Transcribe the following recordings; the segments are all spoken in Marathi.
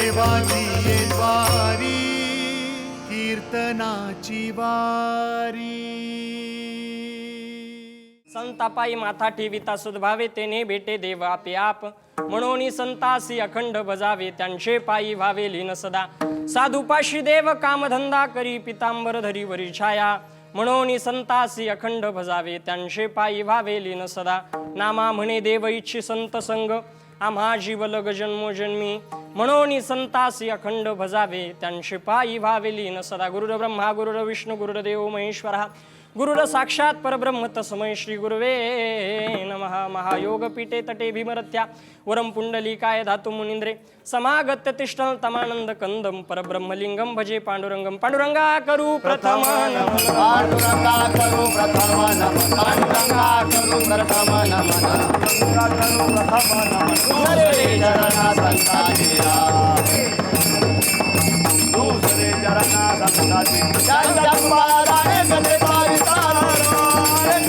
देवाची द्वारी कीर्तनाची वारी. संतापाई माथा ठेविता सद्भावे तेने भेटे देव आपे आप. म्हणून संतासी अखंड बजावे त्यांचे पायी व्हावे लीन सदा. साधुपाशी देव कामधंदा करी पितांबर धरी वरी छाया. म्हणून संतासी अखंड भजावे त्यांचे पायी व्हावे लीन सदा. नामा म्हणे देव इच्छी संत संग. आम्हा जीवलग जन्मोजन्मी म्हणून संतासी अखंड भजावे त्यांचे पायी व्हावे न सदा. गुरुर ब्रह्मा गुरुर विष्णू गुरुर्देव महेश्वरा. गुरुर साक्षात परब्रह्म तस्मै श्री गुरुवे नमः. महायोग पीठे तटे भीमरथ्या वरम पुंडलिकाय धातु मुनिंद्रे समागत्य तिष्ठल तमानंद कंदम परब्रह्मलिंगम भजे पांडुरंगम पांडुरंगा करू प्रथम नमन पांडुरंगा करू प्रथम पांडुरंगा करू प्रथम करू प्रथम चरणा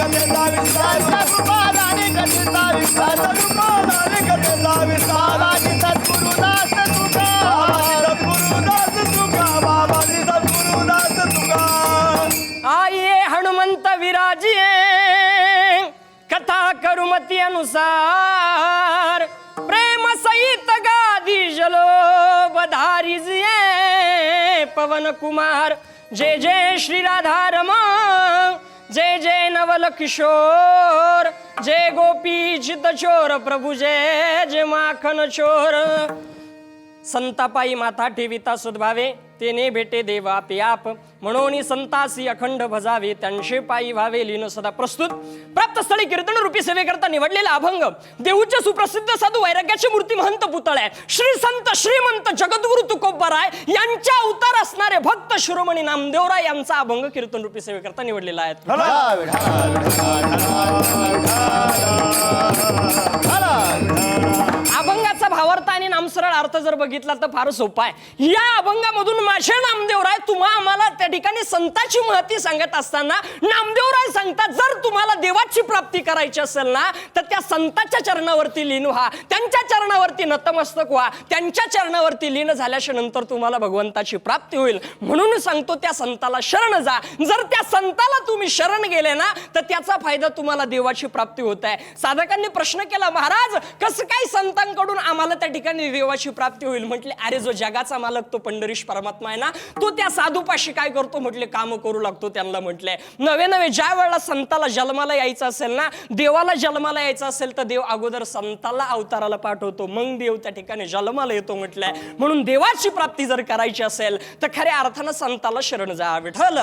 रे गदेचा विस्तार. त्यांच्या कुमाराने गदेचा विस्तार. कुमाराने गदेचा विस्तार. आणि सद्गुरुदास तुका. सद्गुरुदास तुका. बाबाजी सद्गुरुदास तुका. आये हनुमंत विराजिये. कथा करुमती अनुसार. प्रेम सहित गादी जलो बधारिजिये पवन कुमार. जय जय श्री राधारम जय जय नवल किशोर जय गोपी चित चोर प्रभु जय जय माखन चोर. संतापाई माथा ठेविता सुद्भावे. तेने भेटे देवा पियाप म्हणून संतासी अखंड भजावे त्यांचे पायी व्हावे लीन सदा प्रस्तुत प्राप्त स्थळी कीर्तन रूपी सेवेकरता निवडलेला अभंग देऊचे सुप्रसिद्ध साधू वैराग्याची मूर्ती महंत पुतळे श्री संत श्रीमंत जगद्गुरु तुकोबराय यांच्या अवतार असणारे भक्त शिरोमणी नामदेवराय यांचा अभंग कीर्तन रूपी सेवेकरता निवडलेला आहे याचा भावार्थ आणि नामसरळ अर्थ जर बघितला तर फार सोपा आहे. या अभंगामधून माझे नामदेवराय तुम्हा आम्हाला त्या ठिकाणी संताची महती सांगत असताना नामदेवराय सांगतात जर तुम्हाला देवाची प्राप्ती करायची असेल ना तर त्या संताच्या चरणावरती लीन व्हा. त्यांच्या चरणावरती नतमस्तक व्हा. त्यांच्या चरणावरती लीन झाल्याच्यानंतर तुम्हाला भगवंताची प्राप्ती होईल. म्हणून सांगतो त्या संताला शरण जा. जर त्या संताला तुम्ही शरण गेले ना तर त्याचा फायदा तुम्हाला देवाची प्राप्ती होत आहे. साधकांनी प्रश्न केला महाराज कसं काय संतांकडून आम्हाला त्या ठिकाणी देवाची प्राप्ती होईल. म्हटले अरे जो जगाचा मालक तो पंढरीश परमात्मा आहे ना तो त्या साधूपाशी काय करतो? म्हटले काम करू लागतो त्यांना म्हटले. नवे नवे ज्या वेळेला संताला जन्माला यायचं असेल ना देवाला जन्माला यायचं असेल तर देव अगोदर संताला अवताराला पाठवतो. मग देव त्या ठिकाणी जन्माला येतो म्हटलंय म्हणून देवाची प्राप्ती जर करायची असेल तर खऱ्या अर्थानं संताला शरण जावे विठ्ठल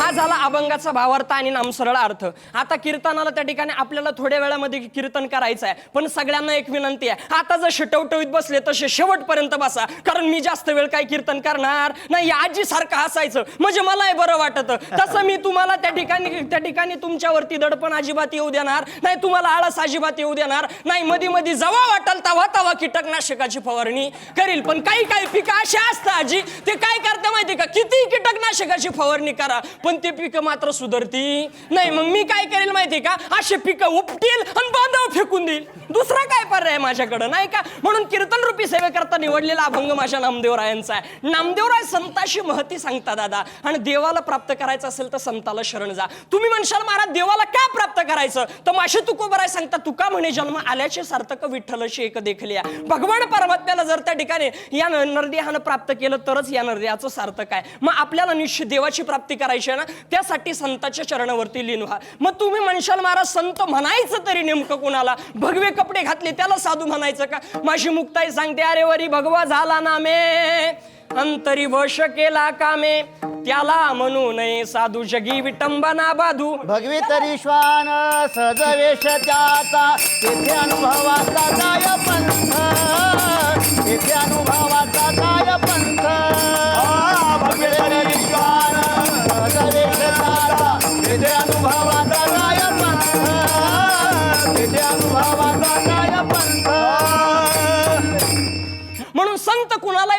हा झाला अभंगाचा भावार्थ आणि नामसरळ अर्थ. आता कीर्तनाला त्या ठिकाणी आपल्याला थोड्या वेळामध्ये कीर्तन करायचं आहे. पण सगळ्यांना एक विनंती आहे. आता जसे टवटवीत बसले तसे शेवटपर्यंत बसा. कारण मी जास्त वेळ काय कीर्तन करणार नाही. आजी सारखं हसायचं. म्हणजे मलाही बरं वाटत. तसं मी तुम्हाला त्या ठिकाणी त्या ठिकाणी तुमच्यावरती दडपण अजिबात येऊ देणार नाही. तुम्हाला आळस अजिबात येऊ देणार नाही. मधी मध्ये जवा वाटल तवा तवा कीटकनाशकाची फवारणी करील. पण काही काही पिकं अशी असतात आजी. ते काय करते माहिती का? किती कीटकनाशकाची फवारणी करा. पण ते पिकं मात्र सुधरती नाही. मग मी काय करेल माहिती का? असे पिकं उपटील आणि बांधव फेकून देईल. दुसरा काय पर्याय माझ्याकडं नाही का? म्हणून कीर्तन रूपी सेवेकरता निवडलेला अभंग माझ्या नामदेवरायांचा आहे. नामदेवराय संताशी महती सांगता दादा आणि देवाला प्राप्त करायचं असेल तर संताला शरण जा. तुम्ही म्हणशाल महाराज देवाला का प्राप्त करायचं? तर माशे तुकोबराय सांगता तुका म्हणे जन्म आल्याचे सार्थक विठ्ठलशी एक देखले भगवान परमात्म्याला जर त्या ठिकाणी या नरदेहानं प्राप्त केलं तरच या नरदेहाचं सार्थक आहे. मग आपल्याला निश्चित देवाची प्राप्ती करायची आहे ना? त्यासाठी संताच्या चरणावरती लीन व्हा. मग तुम्ही म्हणशाल महाराज संत म्हणायचं तरी नेमकं कुणाला? भगवे कपडे घातले त्याला साधू म्हणायचं का? माझी मुक्ताई सांगते अरे वरी भगवा झाला ना मे अंतरी वश केला कामे त्याला म्हणू नये साधू जगी विटंबना बाधू. भगवी तरी श्वान सजवेश त्याचा तेथे अनुभवाचा काय पंथ तेथे अनुभवाचा काय पंथ.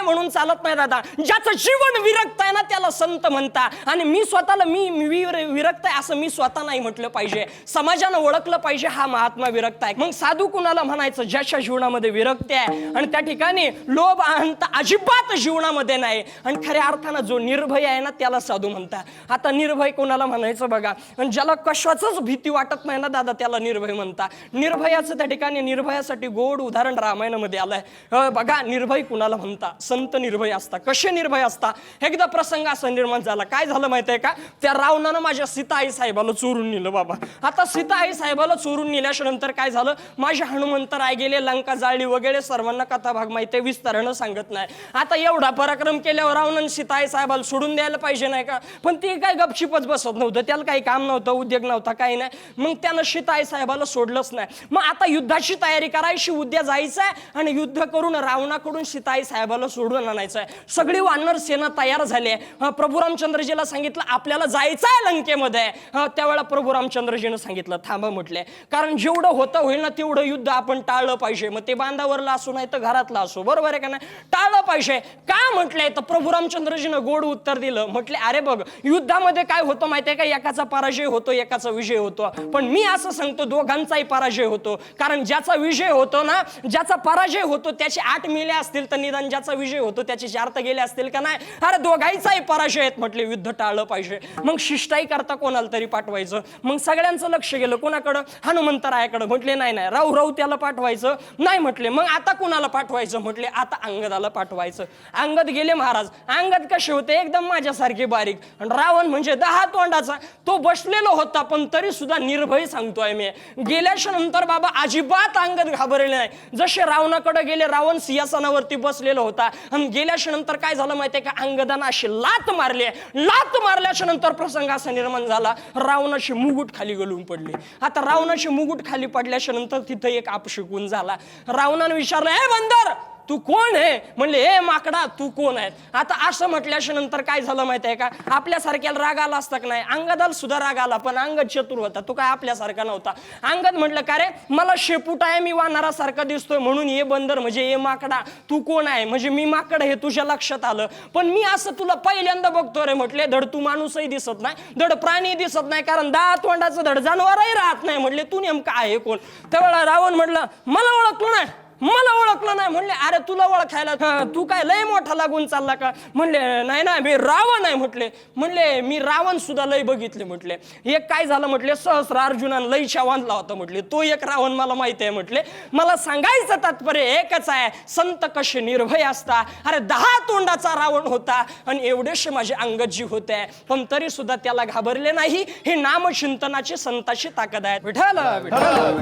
म्हणून चालत नाही दादा. ज्याचं जीवन विरक्त आहे ना त्याला संत म्हणता. आणि मी स्वतःला मी विर- विरक्त आहे असं मी स्वतः नाही म्हटलं पाहिजे. समाजानं ओळखलं पाहिजे हा महात्मा विरक्त आहे. मग साधू कुणाला म्हणायचं? ज्याच्या जीवनामध्ये विरक्ती आहे. आणि त्या ठिकाणी लोभ अहंता अजिबात जीवनामध्ये नाही. आणि खऱ्या अर्थानं जो निर्भय आहे ना त्याला साधू म्हणता आता निर्भय कोणाला म्हणायचं बघा? आणि ज्याला कशाच भीती वाटत नाही ना दादा त्याला निर्भय म्हणता निर्भयाचं त्या ठिकाणी निर्भयासाठी गोड उदाहरण रामायणामध्ये आलंय. बघा निर्भय कुणाला म्हणता? संत निर्भय असता. कसे निर्भय असता? एकदा प्रसंग असा निर्माण झाला. काय झालं माहितीये का? त्या रावणानं माझ्या सीता आई साहेबाला चोरून नेलं बाबा. आता सीता आई साहेबाला चोरून नेल्याच्या नंतर काय झालं? माझे हनुमंत राय गेले लंका जाळली वगैरे सर्वांना कथा भाग माहिती आहे विस्तारानं सांगत नाही. आता एवढा पराक्रम केल्यावर रावणानं सीता आई साहेबाला सोडून द्यायला पाहिजे नाही का? पण ती काय गपचिपच बसत नव्हतं. त्याला काही काम नव्हतं उद्योग नव्हता काही नाही. मग त्यानं सीता आई साहेबाला सोडलंच नाही. मग आता युद्धाची तयारी करायची उद्या जायचं आहे आणि युद्ध करून रावणाकडून सीताई साहेबाला सोडून आणायचं आहे सगळी वानर सेना तयार झाली आहे. प्रभू रामचंद्रजीला सांगितलं आपल्याला जायचं आहे लंकेमध्ये. हं, त्यावेळेला प्रभू रामचंद्रजीनं सांगितलं थांबा म्हटले. कारण जेवढं होतं होईल ना तेवढं युद्ध आपण टाळलं पाहिजे. मग ते बांधावरला असो नाही तर घरातला असो. बरोबर आहे का नाही? टाळलं पाहिजे. का? म्हटलंय तर प्रभू रामचंद्रजीनं गोड उत्तर दिलं. म्हटले अरे बघ युद्धामध्ये काय होतं माहितीये का? एकाचा पराजय होतो एकाचा विजय होतो. पण मी असं सांगतो दोघांचाही पराजय होतो. कारण ज्याचा विजय होतो ना ज्याचा पराजय होतो त्याचे आठ मिले असतील तर निदान ज्याचा विजय होतो त्याचे अर्थ गेले असतील का नाही अरे दोघांचाही पराजय आहेत म्हटले युद्ध टाळलं पाहिजे. मग शिष्टाई करता कोणाला तरी पाठवायचं? मग सगळ्यांचं लक्ष गेलं कोणाकडं? हनुमंतरायाकडं म्हटले नाही नाही राहू राहू त्याला पाठवायचं. नाही म्हटले मग आता कोणाला पाठवायचं? म्हटले आता अंगदाला पाठवायचं. अंगद गेले महाराज. अंगद कसे होते? एकदम माझ्यासारखे बारीक. आणि रावण म्हणजे दहा तोंडाचा. तो बसलेला होता पण तरी सुद्धा निर्भय सांगतोय मी. गेल्याच्यानंतर बाबा अजिबात अंगद घाबरले नाही. जसे रावणाकडे गेले रावण सिंहासनावरती बसलेला होता. आणि गेल्याच्यानंतर काय झालं माहितीये का? अंगदान अशी लात मारली. लात मारल्याच्या नंतर प्रसंग असा निर्माण झाला. रावणाची मुगुट खाली गलून पडली. आता रावणाची मुगुट खाली पडल्याच्या नंतर तिथं एक अपशिकून झाला. रावणानं विचारलं हे बंदर तू कोण आहे? म्हणले हे माकडा तू कोण आहे? आता असं म्हटल्याच्या नंतर काय झालं माहिती आहे का? आपल्यासारख्याला राग आला असता का नाही? अंगदाल सुद्धा राग आला पण अंगद चतुर होता. तो काय आपल्यासारखा नव्हता. अंगद म्हटलं का रे? मला शेपूट आहे मी वानारासारखा दिसतोय. म्हणून ये बंदर म्हणजे ये माकडा. तू कोण आहे? म्हणजे मी माकड हे तुझ्या लक्षात आलं. पण मी असं तुला पहिल्यांदा बघतो रे म्हटले धड तू माणूसही दिसत नाही. धड प्राणी दिसत नाही कारण दहा तोंडाचं धड जनावरही राहत नाही. म्हटले तू नेमका आहे कोण? त्यावेळेला रावण म्हटलं मला ओळखलं नाही. मला ओळखलं नाही म्हणले अरे तुला ओळखायला तू काय लय मोठा लागून चालला का म्हणले नाही ना मी रावण आहे म्हटले म्हणले मी रावण सुद्धा लय बघितले म्हटले एक काय झालं म्हटले सहस्र अर्जुनान लय शावानला होता म्हटले तो एक रावण मला माहिती आहे म्हटले मला सांगायचं तात्पर्य एकच आहे संत कसे निर्भय असता अरे दहा तोंडाचा रावण होता आणि एवढेशे माझे अंगजी होते पण तरी सुद्धा त्याला घाबरले नाही ही नामचिंतनाची संताची ताकद आहे विठाल विठाल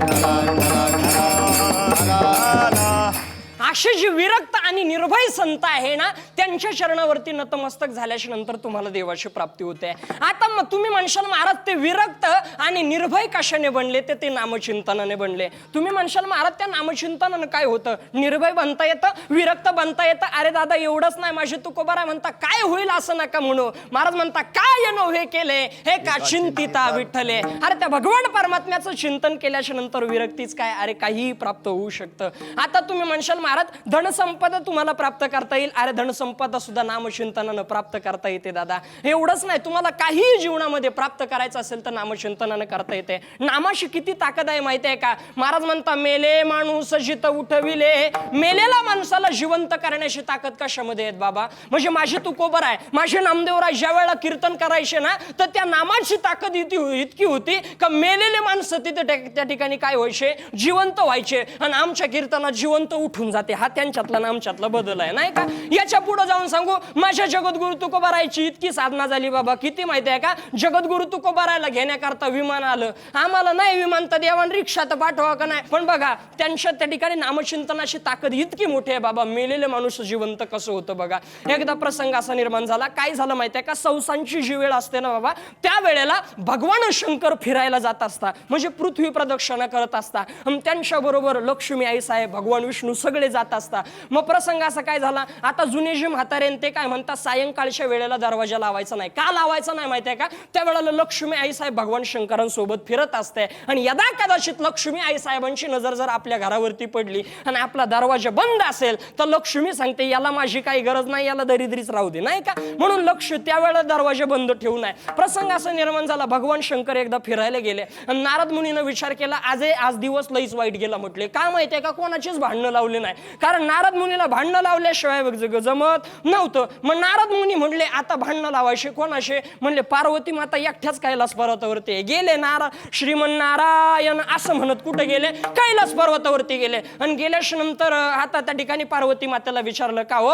la. असे जे विरक्त आणि निर्भय संत आहे ना त्यांच्या चरणावरती नतमस्तक झाल्याच्यानंतर तुम्हाला देवाची प्राप्ती होते. आता मग तुम्ही म्हणशाल महाराज ते विरक्त आणि निर्भय कशाने बनले? ते ते नामचिंतनाने बनले. तुम्ही म्हणशाल महाराज त्या नामचिंतनानं काय होतं? निर्भय बनता येतं? विरक्त बनता येतं? अरे दादा एवढंच नाही. माझे तुकोबारा म्हणता काय होईल असं नका म्हणू. महाराज म्हणता काय नो हे केले? हे का चिंतिता विठ्ठले? अरे त्या भगवान परमात्म्याचं चिंतन केल्याच्यानंतर विरक्तीच काय? अरे काहीही प्राप्त होऊ शकतं. आता तुम्ही म्हणशाल महाराज धनसंपदा तुम्हाला प्राप्त करता येईल. अरे धनसंपदा सुद्धा नामचिंतनानं प्राप्त करता येते दादा. एवढंच नाही तुम्हाला काहीही जीवनामध्ये प्राप्त करायचं असेल तर नामचिंतनानं करता येते. नामाशी किती ताकद आहे माहिती आहे का? महाराज म्हणता मेले माणूस जित उठविले. मेलेला माणसाला जिवंत करण्याची ताकद कशामध्ये आहेत बाबा? म्हणजे माझे तुकोबर आहे. माझे नामदेवराय ज्या वेळेला कीर्तन करायचे ना तर त्या नामाची ताकद इतकी इतकी होती का मेलेले माणसं तिथे त्या- ठिकाणी काय व्हायचे? जिवंत व्हायचे. आणि आमच्या कीर्तनात जिवंत उठून जाते हा त्यांच्यातला आणि आमच्यातला बदल आहे नाही का? याच्यापुढे जाऊन सांगू माझ्या जगद्गुरु तुकोबारायची इतकी साधना झाली बाबा किती माहिती आहे का? जगद्गुरु तुकोबारायला घेण्याकरता विमान आलं. आम्हाला नाही विमान तर देवान रिक्षा तर पाठवा का नाही? पण बघा त्यांच्या त्या ठिकाणी नामचिंतनाची ताकद इतकी मोठी आहे बाबा मेलेले माणूस जिवंत कसं होतं बघा? एकदा प्रसंग असा निर्माण झाला काय झालं माहिती आहे का? संसांची जी वेळ असते ना बाबा त्या वेळेला भगवान शंकर फिरायला जात असता म्हणजे पृथ्वी प्रदक्षिणा करत असता. त्यांच्या बरोबर लक्ष्मी आई साहेब भगवान विष्णू सगळे जात असता. मग प्रसंग असा काय झाला? आता जुने जे म्हातारे ते काय म्हणतात सायंकाळच्या वेळेला दरवाजा लावायचा नाही. का लावायचा नाही माहितीये का? त्यावेळेला लक्ष्मी आई साहेब भगवान शंकरांसोबत फिरत असते. आणि यदा कदाचित लक्ष्मी आई साहेबांची नजर जर आपल्या घरावरती पडली आणि आपला दरवाजा बंद असेल तर लक्ष्मी सांगते याला माझी काही गरज नाही याला दरिद्रीच राहू दे. नाही का? म्हणून लक्ष त्यावेळेला दरवाजा बंद ठेवू नये प्रसंग असा निर्माण झाला. भगवान शंकर एकदा फिरायला गेले आणि नारद मुनीनं विचार केला आजही आज दिवस लईच वाईट गेला म्हटले. का माहितीये का? कोणाचीच भांडणं लावली नाही. कारण नारद मुनीला भांडणं लावल्याशिवाय ग- जमत नव्हतं. मग नारद मुनी म्हणले आता भांडणं लावायचे कोणाशे म्हणले पार्वती माता एकट्याच कैलास पर्वतावरती गेले नारा श्रीमन नारायण असं म्हणत कुठे गेले? कैलास पर्वतावरती गेले. आणि गेल्याच्यानंतर आता त्या ठिकाणी पार्वती मातेला विचारलं का हो?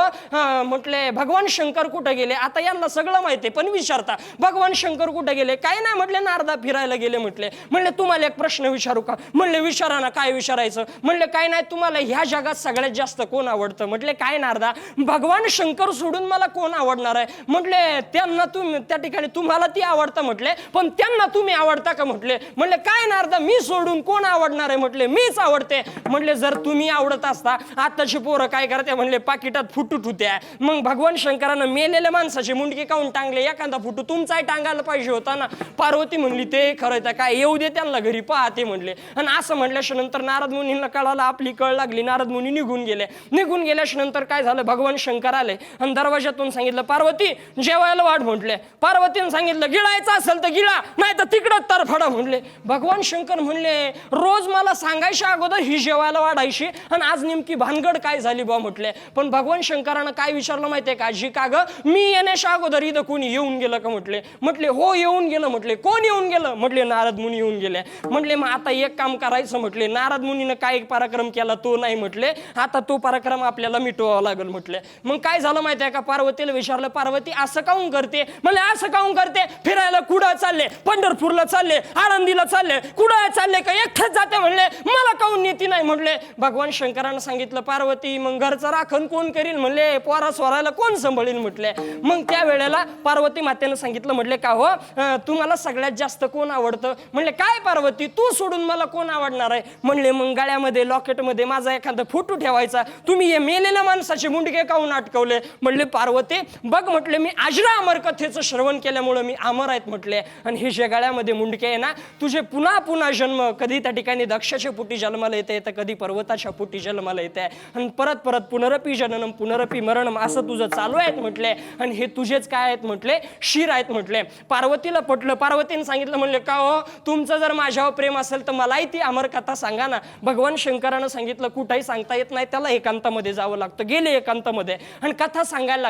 म्हटले भगवान शंकर कुठे गेले? आता यांना सगळं माहिती पण विचारता. भगवान शंकर कुठे गेले? काय नाही म्हटले नारदा फिरायला गेले म्हटले. म्हणले तुम्हाला एक प्रश्न विचारू का? म्हणले विचारा ना काय विचारायचं? म्हणले काय नाही तुम्हाला ह्या जगात सगळ्यात जास्त कोण आवडतं? म्हटले काय नारदा भगवान शंकर सोडून मला कोण आवडणार आहे? म्हटले त्यांना तुम्ही त्या ठिकाणी तुम्हाला ती आवडतं म्हटले पण त्यांना तुम्ही आवडता का? म्हटले म्हटले काय नारदा मी सोडून कोण आवडणार आहे? म्हटले मीच आवडते. म्हटले जर तुम्ही आवडत असता आताची पोरं काय करते? म्हणले पाकिटात फुटूट होत्या मग भगवान शंकरानं मेलेल्या माणसाची मुंडकी काऊन टांगले? एखादा फुटू तुमचाही टांगायला पाहिजे होता ना? पार्वती म्हणली ते खरं तर काय? येऊ दे त्यांना घरी पाहते म्हटले. आणि असं म्हटल्याच्या नंतर नारद मुनींना कळालं आपली कळ लागली. नारद मुनी निघून गेले. निघून गेल्याच्यानंतर काय झालं? भगवान शंकर आले आणि दरवाजातून सांगितलं पार्वती जेवायला वाट म्हटले. पार्वतीनं सांगितलं गिळायचं असेल तर गिळा नाही तर तिकडं तरफडा म्हणले भगवान शंकर म्हणले रोज मला सांगायच्या अगोदर ही जेवायला वाढायची आणि आज नेमकी भानगड काय झाली बा म्हटले. पण भगवान शंकरानं काय विचारलं माहितीये का जी का ग मी येण्याच्या अगोदर इथं कोणी येऊन गेलं का? म्हटले. म्हटले हो येऊन गेलं. म्हटले कोण येऊन गेलं? म्हटले नारद मुनी येऊन गेले. म्हटले मग आता एक काम करायचं. म्हटले नारद मुनीनं काय एक पराक्रम केला तो नाही? म्हटले आता तो पराक्रम आपल्याला मिटवावा लागेल म्हटलं. मग काय झालं माहितीये का? पार्वतीला विचारलं पार्वती असं काऊन करते? म्हणले असं काऊन करते? फिरायला कुठं चालले? पंढरपूरला चालले? आळंदीला चालले? कुठं चालले का? एकटंच जाते म्हणले. मला काऊन नेती नाही म्हणले. भगवान शंकरानं सांगितलं पार्वती मग घरचं राखण कोण करील? म्हणले पोरा स्वराला कोण सांभाळील? म्हटले. मग त्या वेळेला पार्वती मातेनं सांगितलं म्हटले का हो तुम्हाला सगळ्यात जास्त कोण आवडतं? म्हणले काय पार्वती? तू सोडून मला कोण आवडणार आहे? म्हणले मग गळ्यामध्ये लॉकेटमध्ये माझा एखादा फोटो ठेवायचा. तुम्ही हे मेलेल्या माणसाचे मुंडके काहून अटकवले? म्हणले पार्वती बघ म्हटले मी आजरा अमर कथेचं श्रवण केल्यामुळं मी अमर आहेत म्हटले. आणि हे शेगाळ्यामध्ये मुंडके आहे ना तुझे पुन्हा पुन्हा जन्म कधी त्या ठिकाणी दक्षाच्या पोटी जन्माला येते तर कधी पर्वताच्या पोटी जन्माला येते. आणि परत परत पुनरपी जननम पुनरपी मरणम असं तुझं चालू आहेत म्हटले. आणि हे तुझेच काय आहेत? म्हटले. शिर आहेत म्हटले. पार्वतीला पटलं पार्वतीने सांगितलं म्हणले का हो तुमचं जर माझ्यावर प्रेम असेल तर मलाही ती अमर कथा सांगा ना. भगवान शंकरानं सांगितलं कुठंही सांगता येत नाही त्याला एकांतामध्ये जावं लागतं. गेले एकांतामध्ये. आणि कथा सांगायला